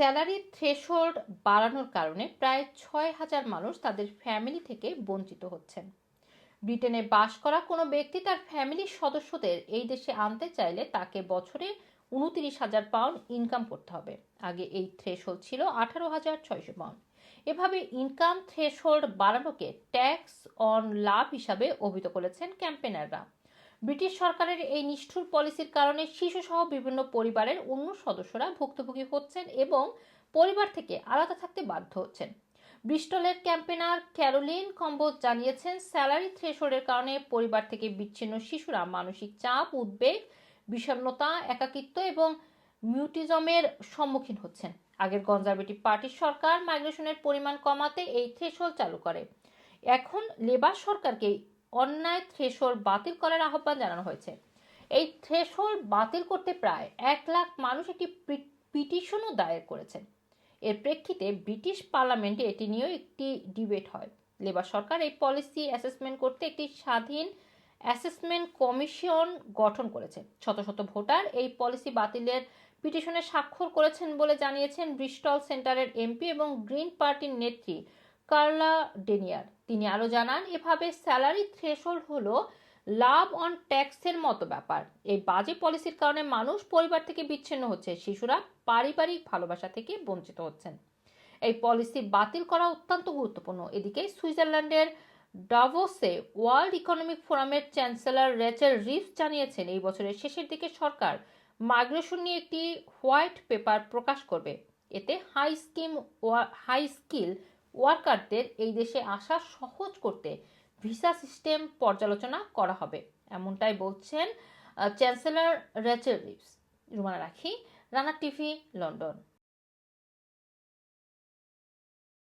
Salary threshold বাড়ানোর কারণে প্রায় ছয় হাজার মানুষ তাদের ফ্যামিলি থেকে বঞ্চিত হচ্ছেন। ব্রিটেনে বাস করা কোনো ব্যক্তি তার ফ্যামিলির সদস্যদের এই দেশে আনতে চাইলে তাকে বছরে উনত্রিশ হাজার পাউন্ড ইনকাম করতে হবে। আগে এই থ্রেশহোল্ড ছিল আঠারো হাজার ছয়শো পাউন্ড এভাবে ইনকাম থ্রেশহোল্ড বাড়ানোকে ট্যাক্স অন লাভ হিসাবে অভিহিত করেছেন ক্যাম্পেনাররা ব্রিটিশ সরকারের এই নিষ্ঠুর পলিসির কারণে শিশুসহ বিভিন্ন পরিবারের অন্য সদস্যরা ভুক্তভোগী হচ্ছেন এবং পরিবার থেকে আলাদা থাকতে বাধ্য হচ্ছেন। ব্রিস্টলের ক্যাম্পেনার ক্যারোলিন কম্বোজ জানিয়েছেন, স্যালারি থ্রেশোল্ডের কারণে পরিবার থেকে বিচ্ছিন্ন শিশুরা মানসিক চাপ, উদ্বেগ, বিষণ্ণতা, একাকিত্ব এবং মিউটিজমের সম্মুখীন হচ্ছেন। আগের কনজারভেটিভ পার্টির সরকার মাইগ্রেশনের পরিমাণ কমাতে এই থ্রেশোল্ড চালু করে। এখন লেবার সরকারকে অন্যায় থ্রেশোল্ড বাতিল করার আহ্বান জানানো হয়েছে। এই থ্রেশোল্ড বাতিল করতে প্রায় এক লাখ মানুষ একটি পিটিশনও দায়ের করেছেন। এর প্রেক্ষিতে ব্রিটিশ পার্লামেন্টে এটি নিয়েও একটি ডিবেট হয়। লেবার সরকার এই পলিসি অ্যাসেসমেন্ট করতে একটি স্বাধীন অ্যাসেসমেন্ট কমিশন গঠন করেছে। শত শত ভোটার এই পলিসি বাতিলের পিটিশনে স্বাক্ষর করেছেন বলে জানিয়েছেন ব্রিস্টল সেন্টারের এমপি এবং গ্রিন পার্টির নেত্রী কার্লা ডেনিয়ার। তিনি আরও জানান, এভাবে স্যালারি থ্রেশহোল্ড হলো লাভ অন ট্যাক্সের মতো ব্যাপার। এই বাজে পলিসির কারণে মানুষ পরিবার থেকে বিচ্ছিন্ন হচ্ছে, শিশুরা পারিবারিক ভালোবাসা থেকে বঞ্চিত হচ্ছেন। এই পলিসি বাতিল করা অত্যন্ত গুরুত্বপূর্ণ। এদিকে সুইজারল্যান্ডের ডাভোসে ওয়ার্ল্ড ইকোনমিক ফোরামের চ্যান্সেলর রেচেল রিফ জানিয়েছেন, এই বছরের শেষের দিকে সরকার মাইগ্রেশন নিয়ে একটি হোয়াইট পেপার প্রকাশ করবে। এতে হাই স্কিম, হাই স্কিল ওয়ার্কারদের এই দেশে আসা সহজ করতে ভিসা সিস্টেম পর্যালোচনা করা হবে। এমনটাই বলছেন চ্যান্সেলর রেচেল রিভস, রুমানা রাখি, রানা টিভি, লন্ডন।